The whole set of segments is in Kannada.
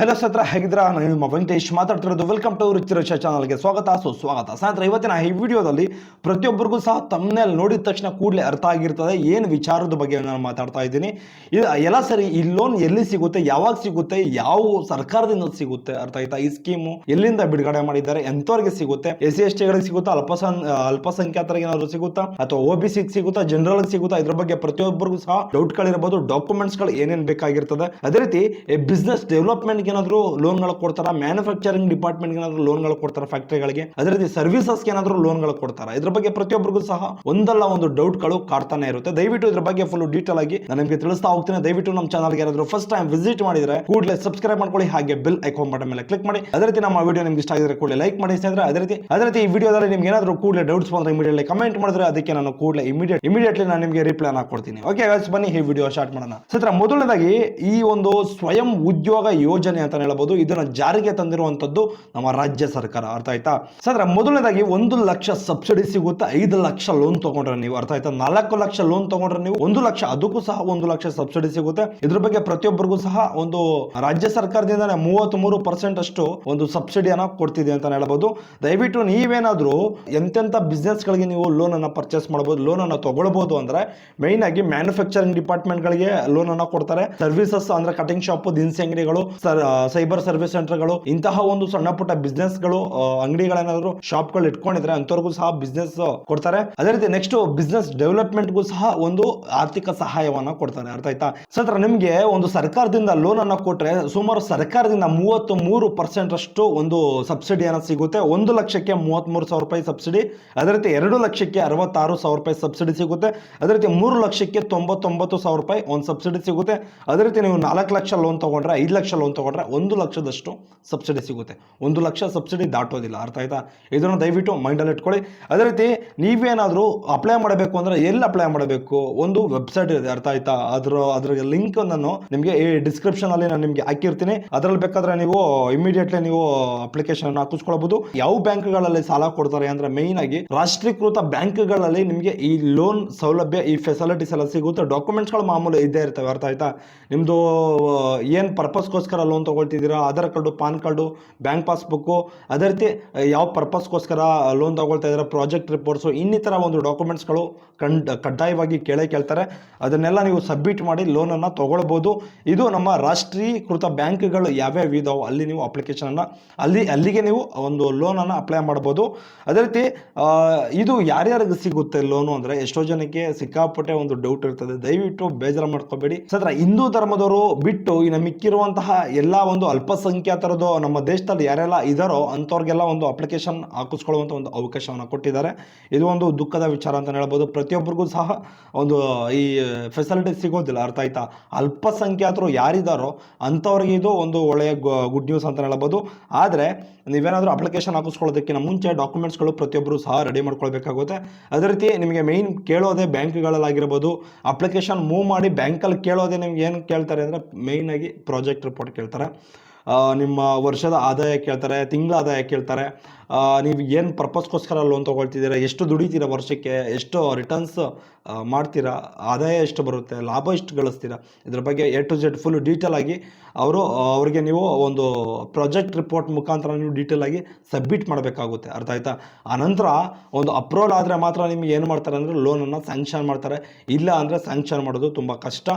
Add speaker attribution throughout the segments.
Speaker 1: ಹಲೋ ಸತ್ರ ಹೇಗಿದ್ರ ನಾನು ನಿಮ್ಮ ವೆಂಕಟೇಶ್ ಮಾತಾಡ್ತಿರೋದು. ವೆಲ್ಕಮ್ ಟು ರುಚಿರುಚ ಚಾನಲ್ಗೆ ಸ್ವಾಗತ. ಸುಸ್ವಾಗತ ಸ್ನೇಹಿತರೆ, ಇವತ್ತಿನ ಈ ವಿಡಿಯೋದಲ್ಲಿ ಪ್ರತಿಯೊಬ್ಬರಿಗೂ ಸಹ ತಮ್ಮನೇಲಿ ನೋಡಿದ ತಕ್ಷಣ ಕೂಡಲೇ ಅರ್ಥ ಆಗಿರ್ತದೆ. ಏನು ವಿಚಾರದ ಬಗ್ಗೆ ನಾನು ಮಾತಾಡ್ತಾ ಇದ್ದೀನಿ. ಇದು ಎಲ್ಲ ಸರಿ, ಈ ಲೋನ್ ಎಲ್ಲಿ ಸಿಗುತ್ತೆ, ಯಾವಾಗ ಸಿಗುತ್ತೆ, ಯಾವ ಸರ್ಕಾರದಿಂದ ಸಿಗುತ್ತೆ, ಅರ್ಥ ಆಯ್ತಾ? ಈ ಸ್ಕೀಮು ಎಲ್ಲಿಂದ ಬಿಡುಗಡೆ ಮಾಡಿದ್ದಾರೆ ಎಂಥವ್ರಿಗೆ ಸಿಗುತ್ತೆ, ಎಸ್ ಸಿ ಎಸ್ ಟಿಗಳಿಗೆ ಸಿಗುತ್ತಾ, ಅಲ್ಪಸಂ ಅಲ್ಪಸಂಖ್ಯಾತರಿಗೆ ಏನಾದ್ರು ಸಿಗುತ್ತಾ, ಅಥವಾ ಒ ಬಿ ಸಿಗೆ ಸಿಗುತ್ತಾ ಜನರಲ್ಗೆ ಸಿಗುತ್ತಾ? ಇದ್ರ ಬಗ್ಗೆ ಪ್ರತಿಯೊಬ್ಬರಿಗೂ ಸಹ ಡೌಟ್ಗಳಿರ್ಬೋದು ಡಾಕ್ಯುಮೆಂಟ್ಸ್ಗಳು ಏನೇನು ಬೇಕಾಗಿರ್ತದೆ. ಅದೇ ರೀತಿ ಬಿಸ್ನೆಸ್ ಏನಾದರೂ ಲೋನ್ಗಳು ಕೊಡ್ತಾರ ಮ್ಯಾನುಫ್ಯಾಕ್ಚರಿಂಗ್ ಡಿಪಾರ್ಟ್ಮೆಂಟ್ಗೆ ಏನಾದರೂ ಲೋನ್ಗಳು ಕೊಡ್ತಾರ ಫ್ಯಾಕ್ಟರಿಗಳಿಗೆ ಅದೇ ರೀತಿ ಸರ್ವಿಸಸ್ಗೆ ಏನಾದರೂ ಲೋನ್ಗಳು ಕೊಡ್ತಾರ. ಇದ್ರ ಬಗ್ಗೆ ಪ್ರತಿಯೊಬ್ಬರಿಗೂ ಸಹ ಒಂದಲ್ಲ ಒಂದು ಡೌಟ್ಗಳು ಕಾಡ್ತಾನೆ ಇರುತ್ತೆ. ದಯವಿಟ್ಟು ಇದ್ರ ಬಗ್ಗೆ ಫುಲ್ ಡೀಟೇಲ್ ಆಗಿ ನಾನು ನಿಮಗೆ ತಿಳಿಸ್ತಾ ಹೋಗ್ತೀನಿ. ದಯವಿಟ್ಟು ನಮ್ಮ ಚಾನಲ್ಗೆ ಯಾರಾದರೂ ಫಸ್ಟ್ ಟೈಮ್ ವಿಸಿಟ್ ಮಾಡಿದ್ರೆ ಕೂಡಲೇ ಸಬ್ಸ್ಕ್ರೈಬ್ ಮಾಡ್ಕೊಳ್ಳಿ, ಹಾಗೆ ಬೆಲ್ ಐಕಾನ್ ಬಟನ್ ಮೇಲೆ ಕ್ಲಿಕ್ ಮಾಡಿ. ಅದೇ ರೀತಿ ನಮ್ಮ ವಿಡಿಯೋ ನಿಮ್ಗೆ ಇಷ್ಟ ಆಗಿದ್ರೆ ಕೂಡಲೇ ಲೈಕ್ ಮಾಡಿ ಸ್ನೇಹಿತರೆ. ಅದೇ ರೀತಿ ಅದೇ ರೀತಿ ಈ ವಿಡಿಯೋದಲ್ಲಿ ನಿಮ್ಗೆ ಏನಾದರೂ ಕೂಡಲೇ ಡೌಟ್ಸ್ ಬಂದ್ರೆ ಇಮಿಡಿಯೇಟ್ಲಿ ಕಮೆಂಟ್ ಮಾಡಿದ್ರೆ ಅದಕ್ಕೆ ನಾನು ಕೂಡಲೇ ಇಮಿಡಿಯೇಟ್ ಇಮಿಡಿಯೇಟ್ಲಿ ನಾನು ನಿಮಗೆ ರಿಪ್ಲೈ ಹಾಕೊಡ್ತೀನಿ ಓಕೆ ಬನ್ನಿ ಈ ವಿಡಿಯೋ ಸ್ಟಾರ್ಟ್ ಮಾಡೋಣ. ಸ್ನೇಹಿತರೆ, ಮೊದಲನೇದಾಗಿ ಈ ಒಂದು ಸ್ವಯಂ ಉದ್ಯೋಗ ಯೋಜನೆ ಅಂತ ಹೇಳ್ಬೋದು, ಇದನ್ನ ಜಾರಿಗೆ ತಂದಿರುವಂತದ್ದು ನಮ್ಮ ರಾಜ್ಯ ಸರ್ಕಾರ. ಅರ್ಥ ಆಯ್ತಾ? ಸರ್ ಮೊದಲನೇದಾಗಿ ಒಂದು ಲಕ್ಷ ಸಬ್ಸಿಡಿ ಸಿಗುತ್ತೆ, ಐದು ಲಕ್ಷ ಲೋನ್ ತಗೊಂಡ್ರೆ ನೀವು. ಅರ್ಥ ಆಯ್ತಾ? ನಾಲ್ಕು ಲಕ್ಷ ಲೋನ್ ತಗೊಂಡ್ರೆ ನೀವು ಒಂದು ಲಕ್ಷ, ಅದಕ್ಕೂ ಸಹ ಒಂದು ಲಕ್ಷ ಸಬ್ಸಿಡಿ ಸಿಗುತ್ತೆ. ಇದ್ರ ಬಗ್ಗೆ ಪ್ರತಿಯೊಬ್ಬರಿಗೂ ಸಹ ಒಂದು ರಾಜ್ಯ ಸರ್ಕಾರದಿಂದ ಮೂವತ್ತ್ ಮೂರು ಪರ್ಸೆಂಟ್ ಅಷ್ಟು ಒಂದು ಸಬ್ಸಿಡಿಯನ್ನ ಕೊಡ್ತಿದೆ ಅಂತ ಹೇಳ್ಬೋದು. ದಯವಿಟ್ಟು ನೀವೇನಾದ್ರೂ ಎಂತೆಂಥ business ಗಳಿಗೆ ನೀವು ಲೋನ್ ಅನ್ನ ಪರ್ಚೇಸ್ ಮಾಡಬಹುದು ಲೋನ್ ಅನ್ನ ತಗೊಳ್ಬಹುದು ಅಂದ್ರೆ ಮೈನ್ ಆಗಿ ಮ್ಯಾನುಫ್ಯಾಕ್ಚರಿಂಗ್ ಡಿಪಾರ್ಟ್ಮೆಂಟ್ ಗಳಿಗೆ ಲೋನ್ ಅನ್ನ ಕೊಡ್ತಾರೆ. ಸರ್ವಿಸಸ್ ಅಂದ್ರೆ ಕಟಿಂಗ್ ಶಾಪ್ ದಿನಸಿ ಅಂಗಡಿಗಳು ಸೈಬರ್ ಸರ್ವಿಸ್ ಸೆಂಟರ್ಗಳು, ಇಂತಹ ಒಂದು ಸಣ್ಣ ಪುಟ್ಟ ಬಿಸ್ನೆಸ್ಗಳು ಅಂಗಡಿಗಳೇನಾದ್ರು ಶಾಪ್ಗಳು ಇಟ್ಕೊಂಡಿದ್ರೆ ಅಂತವ್ರಿಗೂ ಸಹ ಬಿಸ್ನೆಸ್ ಕೊಡ್ತಾರೆ. ಅದೇ ರೀತಿ ನೆಕ್ಸ್ಟ್ ಬಿಸ್ನೆಸ್ ಡೆವಲಪ್ಮೆಂಟ್ಗೂ ಸಹ ಒಂದು ಆರ್ಥಿಕ ಸಹಾಯವನ್ನ ಕೊಡ್ತಾರೆ. ಅರ್ಥ ಆಯ್ತಾ? ಸತ್ರ, ನಿಮ್ಗೆ ಒಂದು ಸರ್ಕಾರದಿಂದ ಲೋನ್ ಅನ್ನ ಕೊಟ್ರೆ ಸುಮಾರು ಸರ್ಕಾರದಿಂದ ಮೂವತ್ತು ಮೂರು ಪರ್ಸೆಂಟ್ ಅಷ್ಟು ಒಂದು ಸಬ್ಸಿಡಿಯನ್ನ ಸಿಗುತ್ತೆ. ಒಂದು ಲಕ್ಷಕ್ಕೆ ಮೂವತ್ಮೂರು ಸಾವಿರ ರೂಪಾಯಿ ಸಬ್ಸಿಡಿ, ಅದೇ ರೀತಿ ಎರಡು ಲಕ್ಷಕ್ಕೆ ಅರವತ್ತಾರು ಸಾವಿರ ರೂಪಾಯಿ ಸಬ್ಸಿಡಿ ಸಿಗುತ್ತೆ. ಅದೇ ರೀತಿ ಮೂರು ಲಕ್ಷಕ್ಕೆ ತೊಂಬತ್ತೊಂಬತ್ತು ಸಾವಿರ ರೂಪಾಯಿ ಒಂದು ಸಬ್ಸಿಡಿ ಸಿಗುತ್ತೆ. ಅದೇ ರೀತಿ ನೀವು ನಾಲ್ಕು ಲಕ್ಷ ಲೋನ್ ತಗೊಂಡ್ರೆ ಐದು ಲಕ್ಷ ಲೋನ್ ತಗೊಂಡ್ರೆ ಒಂದು ಲಕ್ಷದಷ್ಟು ಸಬ್ಸಿಡಿ ಸಿಗುತ್ತೆ. ಒಂದು ಲಕ್ಷ ಸಬ್ಸಿಡಿ ದಾಟೋದಿಲ್ಲ. ಅರ್ಥ ಆಯ್ತಾ? ಇದನ್ನು ದಯವಿಟ್ಟು ಮೈಂಡಲ್ಲಿ ಇಟ್ಕೊಳ್ಳಿ. ಅದೇ ರೀತಿ ನೀವೇನಾದರೂ ಅಪ್ಲೈ ಮಾಡಬೇಕು ಅಂದ್ರೆ ಎಲ್ಲಿ ಅಪ್ಲೈ ಮಾಡಬೇಕು? ಒಂದು ವೆಬ್ಸೈಟ್ ಇದೆ, ಅರ್ಥ ಆಯ್ತಾ? ಅದರ ಅದರ ಲಿಂಕ್ ನಾನು ನಿಮಗೆ ಈ ಡಿಸ್ಕ್ರಿಪ್ಷನ್ ಅಲ್ಲಿ ನಾನು ನಿಮಗೆ ಹಾಕಿರ್ತೀನಿ. ಅದರಲ್ಲಿ ಬೇಕಾದ್ರೆ ನೀವು ಇಮಿಡಿಯೇಟ್ಲಿ ನೀವು ಅಪ್ಲಿಕೇಶನ್ ಅನ್ನು ಹಾಕಿಸ್ಕೊಳ್ಬಹುದು. ಯಾವ ಬ್ಯಾಂಕ್ಗಳಲ್ಲಿ ಸಾಲ ಕೊಡ್ತಾರೆ ಅಂದ್ರೆ ಮೈನ್ ಆಗಿ ರಾಷ್ಟ್ರೀಕೃತ ಬ್ಯಾಂಕ್ಗಳಲ್ಲಿ ನಿಮಗೆ ಈ ಲೋನ್ ಸೌಲಭ್ಯ, ಈ ಫೆಸಿಲಿಟೀಸ್ ಎಲ್ಲ ಸಿಗುತ್ತೆ. ಡಾಕ್ಯುಮೆಂಟ್ಸ್ಗಳು ಮಾಮೂಲಿ ಇದ್ದೇ ಇರ್ತವೆ, ಅರ್ಥ ಆಯ್ತಾ? ನಿಮ್ಮದು ಏನು ಪರ್ಪಸ್ಗೋಸ್ಕರ loan ತೊಗೊಳ್ತಿದ್ದೀರಾ? Aadhaar card PAN card bank passbook ಅದೇ ರೀತಿ ಯಾವ ಪರ್ಪಸ್ಗೋಸ್ಕರ ಲೋನ್ ತೊಗೊಳ್ತಾ ಇದ್ದಾರೆ? ಪ್ರಾಜೆಕ್ಟ್ ರಿಪೋರ್ಟ್ಸು ಇನ್ನಿತರ ಒಂದು ಡಾಕ್ಯುಮೆಂಟ್ಸ್ಗಳು ಕಂಡ್, ಕಡ್ಡಾಯವಾಗಿ ಕೇಳೇ ಕೇಳ್ತಾರೆ. ಅದನ್ನೆಲ್ಲ ನೀವು ಸಬ್ಮಿಟ್ ಮಾಡಿ ಲೋನನ್ನು ತೊಗೊಳ್ಬೋದು. ಇದು ನಮ್ಮ ರಾಷ್ಟ್ರೀಕೃತ ಬ್ಯಾಂಕ್ಗಳು ಯಾವ್ಯಾವ ಇದಾವೆ, ಅಲ್ಲಿ ನೀವು ಅಪ್ಲಿಕೇಶನನ್ನು ಅಲ್ಲಿ, ಅಲ್ಲಿಗೆ ನೀವು ಒಂದು ಲೋನನ್ನು ಅಪ್ಲೈ ಮಾಡ್ಬೋದು. ಅದೇ ರೀತಿ ಇದು ಯಾರ್ಯಾರಿಗೆ ಸಿಗುತ್ತೆ ಲೋನು ಅಂದರೆ, ಎಷ್ಟೋ ಜನಕ್ಕೆ ಸಿಕ್ಕಾಪಟ್ಟೆ ಒಂದು ಡೌಟ್ ಇರ್ತದೆ. ದಯವಿಟ್ಟು ಬೇಜಾರು ಮಾಡ್ಕೋಬೇಡಿ. ಸತ್ರ ಹಿಂದೂ ಧರ್ಮದವರು ಬಿಟ್ಟು ಇನ್ನು ಮಿಕ್ಕಿರುವಂತಹ ಎಲ್ಲ ಒಂದು ಅಲ್ಪಸಂಖ್ಯಾತರದ್ದು ನಮ್ಮ ದೇಶದಲ್ಲಿ ಯಾರೆಲ್ಲ ಇದಾರೋ ಅಂಥವ್ರಿಗೆಲ್ಲ ಒಂದು ಅಪ್ಲಿಕೇಶನ್ ಹಾಕಿಸ್ಕೊಳ್ಳುವಂಥ ಒಂದು ಅವಕಾಶವನ್ನು ಕೊಟ್ಟಿದ್ದಾರೆ. ಇದು ಒಂದು ದುಃಖದ ವಿಚಾರ ಅಂತ ಹೇಳ್ಬೋದು. ಪ್ರತಿಯೊಬ್ಬರಿಗೂ ಸಹ ಒಂದು, ಈ ಫೆಸಿಲಿಟಿ ಸಿಗೋದಿಲ್ಲ. ಅರ್ಥ ಆಯ್ತಾ? ಅಲ್ಪಸಂಖ್ಯಾತರು ಯಾರಿದ್ದಾರೋ ಅಂಥವ್ರಿಗೆ ಇದು ಒಂದು ಒಳ್ಳೆಯ ಗುಡ್ ನ್ಯೂಸ್ ಅಂತ ಹೇಳ್ಬೋದು. ಆದರೆ, ನೀವೇನಾದರೂ ಅಪ್ಲಿಕೇಶನ್ ಹಾಕಿಸ್ಕೊಳ್ಳೋದಕ್ಕಿಂತ ಮುಂಚೆ ಡಾಕ್ಯುಮೆಂಟ್ಸ್ಗಳು ಪ್ರತಿಯೊಬ್ಬರು ಸಹ ರೆಡಿ ಮಾಡ್ಕೊಳ್ಬೇಕಾಗುತ್ತೆ. ಅದೇ ರೀತಿ ನಿಮಗೆ ಮೇಯ್ನ್ ಕೇಳೋದೇ ಬ್ಯಾಂಕ್ಗಳಲ್ಲಾಗಿರ್ಬೋದು. ಅಪ್ಲಿಕೇಶನ್ ಮೂವ್ ಮಾಡಿ ಬ್ಯಾಂಕಲ್ಲಿ ಕೇಳೋದೇ ನಿಮ್ಗೆ ಏನು ಕೇಳ್ತಾರೆ ಅಂದರೆ ಮೇಯ್ನಾಗಿ ಪ್ರಾಜೆಕ್ಟ್ ರಿಪೋರ್ಟ್ ಕೇಳ್ತಾರೆ. ಆ, ನಿಮ್ಮ ವರ್ಷದ ಆದಾಯ ಕೇಳ್ತಾರೆ ತಿಂಗಳ ಆದಾಯ ಕೇಳ್ತಾರೆ. ನೀವು ಏನು ಪರ್ಪಸ್ಗೋಸ್ಕರ ಲೋನ್ ತೊಗೊಳ್ತಿದ್ದೀರಾ ಎಷ್ಟು ದುಡಿತೀರಾ ವರ್ಷಕ್ಕೆ ಎಷ್ಟು ರಿಟರ್ನ್ಸ್ ಮಾಡ್ತೀರಾ ಆದಾಯ ಎಷ್ಟು ಬರುತ್ತೆ ಲಾಭ ಎಷ್ಟು ಗಳಿಸ್ತೀರಾ ಇದ್ರ ಬಗ್ಗೆ A to Z full detail ಆಗಿ ಅವರು ಅವರಿಗೆ ನೀವು ಒಂದು ಪ್ರಾಜೆಕ್ಟ್ ರಿಪೋರ್ಟ್ ಮುಖಾಂತರ ನೀವು ಡೀಟೇಲ್ ಆಗಿ ಸಬ್ಮಿಟ್ ಮಾಡಬೇಕಾಗುತ್ತೆ. ಅರ್ಥ ಆಯ್ತಾ? ಆನಂತರ ಒಂದು ಅಪ್ರೂವಲ್ ಆದರೆ ಮಾತ್ರ ನಿಮ್ಗೆ ಏನು ಮಾಡ್ತಾರೆ ಅಂದರೆ ಲೋನನ್ನು ಸ್ಯಾಂಕ್ಷನ್ ಮಾಡ್ತಾರೆ. ಇಲ್ಲ ಅಂದರೆ ಸ್ಯಾಂಕ್ಷನ್ ಮಾಡೋದು ತುಂಬ ಕಷ್ಟ.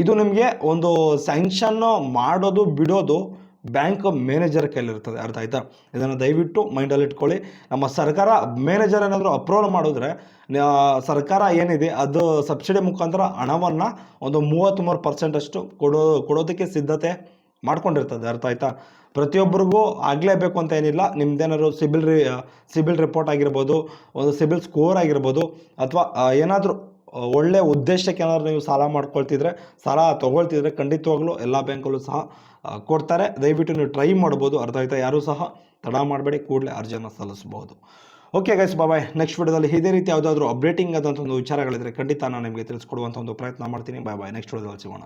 Speaker 1: ಇದು ನಿಮಗೆ ಒಂದು ಸ್ಯಾಂಕ್ಷನ್ ಮಾಡೋದು, ಬಿಡೋದು ಬ್ಯಾಂಕ್ ಮ್ಯಾನೇಜರ್ ಕೈಲಿರ್ತದೆ ಅರ್ಥ ಆಯ್ತಾ? ಇದನ್ನು ದಯವಿಟ್ಟು ಮೈಂಡಲ್ಲಿ ಇಟ್ಕೊಳ್ಳಿ. ನಮ್ಮ ಸರ್ಕಾರ ಮ್ಯಾನೇಜರ್ ಏನಾದರೂ ಅಪ್ರೂವಲ್ ಮಾಡಿದ್ರೆ ಸರ್ಕಾರ ಏನಿದೆ, ಅದು ಸಬ್ಸಿಡಿ ಮುಖಾಂತರ ಹಣವನ್ನು ಒಂದು ಮೂವತ್ತ್ಮೂರು ಪರ್ಸೆಂಟ್ ಅಷ್ಟು ಕೊಡೋ, ಕೊಡೋದಕ್ಕೆ ಸಿದ್ಧತೆ ಮಾಡ್ಕೊಂಡಿರ್ತದೆ. ಅರ್ಥ ಆಯ್ತಾ? ಪ್ರತಿಯೊಬ್ಬರಿಗೂ ಆಗಲೇಬೇಕು ಅಂತ ಏನಿಲ್ಲ. ನಿಮ್ದೇನಾದ್ರು ಸಿಬಿಲ್ ರಿ ಸಿಬಿಲ್ ರಿಪೋರ್ಟ್ ಆಗಿರ್ಬೋದು, ಒಂದು ಸಿಬಿಲ್ ಸ್ಕೋರ್ ಆಗಿರ್ಬೋದು, ಅಥವಾ ಏನಾದರೂ ಒಳ್ಳೆ ಉದ್ದೇಶಕ್ಕೆ ಏನಾದ್ರು ನೀವು ಸಾಲ ಮಾಡ್ಕೊಳ್ತಿದ್ರೆ ಸಾಲ ತೊಗೊಳ್ತಿದ್ರೆ ಖಂಡಿತವಾಗ್ಲೂ ಎಲ್ಲ ಬ್ಯಾಂಕಲ್ಲೂ ಸಹ ಕೊಡ್ತಾರೆ. ದಯವಿಟ್ಟು ನೀವು ಟ್ರೈ ಮಾಡ್ಬೋದು. ಅರ್ಥ ಆಯ್ತಾ ಯಾರೂ ಸಹ ತಡ ಮಾಡಬೇಡಿ. ಕೂಡಲೇ ಅರ್ಜಿಯನ್ನು ಸಲ್ಲಿಸ್ಬೋದು. ಓಕೆ ಗೈಸ್ ಬಾಯ್ ನೆಕ್ಸ್ಟ್ ವಿಡಿಯೋದಲ್ಲಿ ಇದೇ ರೀತಿ ಯಾವುದಾದ್ರೂ ಅಪ್ಡೇಟಿಂಗ್ ಆದಂಥ ಒಂದು ವಿಚಾರಗಳಿದ್ರೆ ಖಂಡಿತ ನಾನು ನಿಮಗೆ ತಿಳಿಸ್ಕೊಡುವಂಥ ಒಂದು ಪ್ರಯತ್ನ ಮಾಡ್ತೀನಿ. ಬಾಯ್ ಬಾಯ್ ನೆಕ್ಸ್ಟ್ ವಿಡಿಯೋದಲ್ಲಿ ಸಿಗೋಣ.